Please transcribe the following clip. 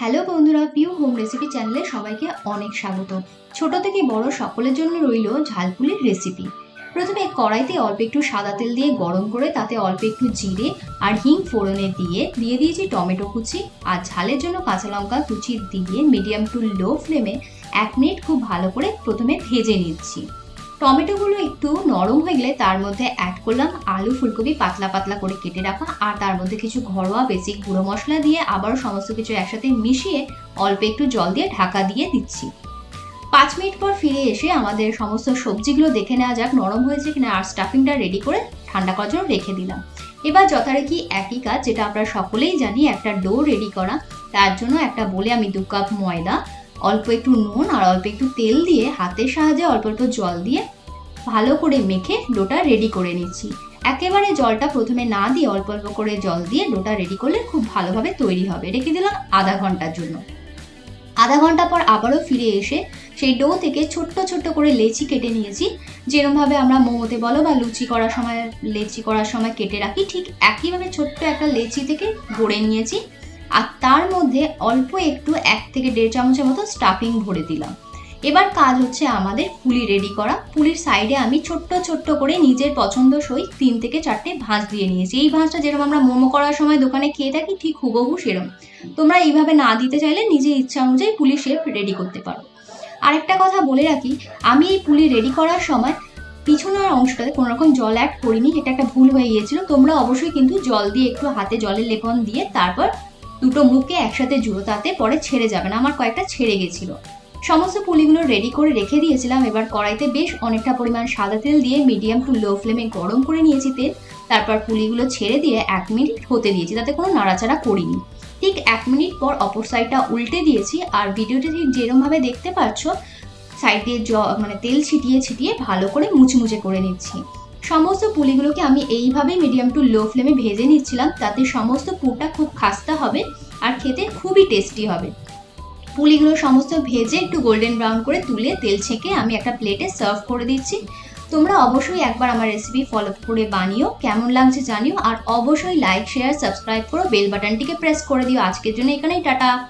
Hello বন্ধুরা Piu home recipe চ্যানেলে সবাইকে অনেক স্বাগত। ছোট থেকে বড় সকলের জন্য রইল ঝালপুলির রেসিপি প্রথমে কড়াইতে অল্প একটু সাদা তেল দিয়ে গরম করে তাতে অল্প একটু জিরে আর হিং ফোড়নে দিয়ে দিয়ে দিয়েছি টমেটো কুচি আর ঝালের জন্য কাঁচা লঙ্কা কুচি দিয়ে মিডিয়াম টু লো ফ্লেমে এক মিনিট খুব ভালো করে প্রথমে ভেজে নিচ্ছি। টমেটোগুলো একটু নরম হয়ে গেলে তার মধ্যে অ্যাড করলাম আলু ফুলকপি পাতলা পাতলা করে কেটে রাখা আর তার মধ্যে কিছু ঘরোয়া বেসিক গুঁড়ো মশলা দিয়ে আবারও সমস্ত কিছু একসাথে মিশিয়ে অল্প একটু জল দিয়ে ঢাকা দিয়ে দিচ্ছি। পাঁচ মিনিট পর ফিরে এসে আমাদের সমস্ত সবজিগুলো দেখে নেওয়া যাক নরম হয়েছে কিনা আর স্টাফিংটা রেডি করে ঠান্ডা করার জন্য রেখে দিলাম। এবার যথারীতি একই কাজ যেটা আমরা সকলেই জানি, একটা ডো রেডি করা, তার জন্য একটা বলে আমি দু কাপ ময়দা অল্প একটু নুন আর অল্প একটু তেল দিয়ে হাতের সাহায্যে অল্প অল্প জল দিয়ে ভালো করে মেখে ডোটা রেডি করে নিচ্ছি। একেবারে জলটা প্রথমে না দিয়ে অল্প অল্প করে জল দিয়ে ডোটা রেডি করলে খুব ভালোভাবে তৈরি হবে। রেখে দিলাম আধা ঘণ্টার জন্য। আধা ঘণ্টা পর আবারও ফিরে এসে সেই ডো থেকে ছোট্ট ছোট্ট করে লেচি কেটে নিয়েছি। যেরমভাবে আমরা মোমোতে বলো বা লুচি করার সময়, লেচি করার সময় কেটে রাখি, ঠিক একইভাবে ছোট্ট একটা লেচি থেকে গড়ে নিয়েছি। আর তার মধ্যে অল্প একটু এক থেকে দেড় চামচের মতো স্টাফিং ভরে দিলাম। এবার কাজ হচ্ছে আমাদের পুলি রেডি করা। পুলির সাইডে আমি ছোট্ট ছোট্ট করে নিজের পছন্দসই তিন থেকে চারটে ভাঁজ দিয়ে নিয়েছি। এই ভাঁজটা যেরকম আমরা মোমো করার সময় দোকানে খেয়ে থাকি, ঠিক হুবহু সেরম। তোমরা এইভাবে না দিতে চাইলে নিজের ইচ্ছা অনুযায়ী পুলি শেপ রেডি করতে পারো। আরেকটা কথা বলে রাখি, আমি এই পুলি রেডি করার সময় পিছনের অংশটাতে কোনো রকম জল অ্যাড করিনি, এটা একটা ভুল হয়ে গিয়েছিল। তোমরা অবশ্যই কিন্তু জল দিয়ে একটু হাতে জলের লেপন দিয়ে তারপর দুটো মুখে একসাথে জুড়ো তাতে পরে ছেড়ে যাবে না, আমার কয়েকটা ছেড়ে গেছিল। সমস্ত পুলিগুলো রেডি করে রেখে দিয়েছিলাম, এবার কড়াইতে বেশ অনেকটা পরিমাণ সাদা তেল দিয়ে মিডিয়াম টু লো ফ্লেমে গরম করে নিয়েছি তেল, তারপর পুলিগুলো ছেড়ে দিয়ে এক মিনিট হতে দিয়েছি, তাতে কোনো নাড়াচাড়া করিনি। ঠিক এক মিনিট পর অপর সাইডটা উল্টে দিয়েছি, আর ভিডিওটি ঠিক যেরমভাবে দেখতে পাচ্ছ সাইড দিয়ে জ মানে তেল ছিটিয়ে ছিটিয়ে ভালো করে মুচমুচে করে নিচ্ছি। সমস্ত পুলিগুলোকে আমি এইভাবে মিডিয়াম টু লো ফ্লেমে ভেজে নিচ্ছিলাম, তাতে সমস্ত পুরটা খুব খাস্তা হবে আর খেতে খুবই টেস্টি হবে। পুলিগুলো সমস্ত ভেজে একটু গোল্ডেন ব্রাউন করে তুলে তেল ছেঁকে আমি একটা প্লেটে সার্ভ করে দিচ্ছি। তোমরা অবশ্যই একবার আমার রেসিপি ফলো করে বানিও, কেমন লাগছে জানিও, আর অবশ্যই লাইক শেয়ার সাবস্ক্রাইব করো বেল বাটনটিকে প্রেস করে দিও। আজকের জন্য এখানেই, টাটা!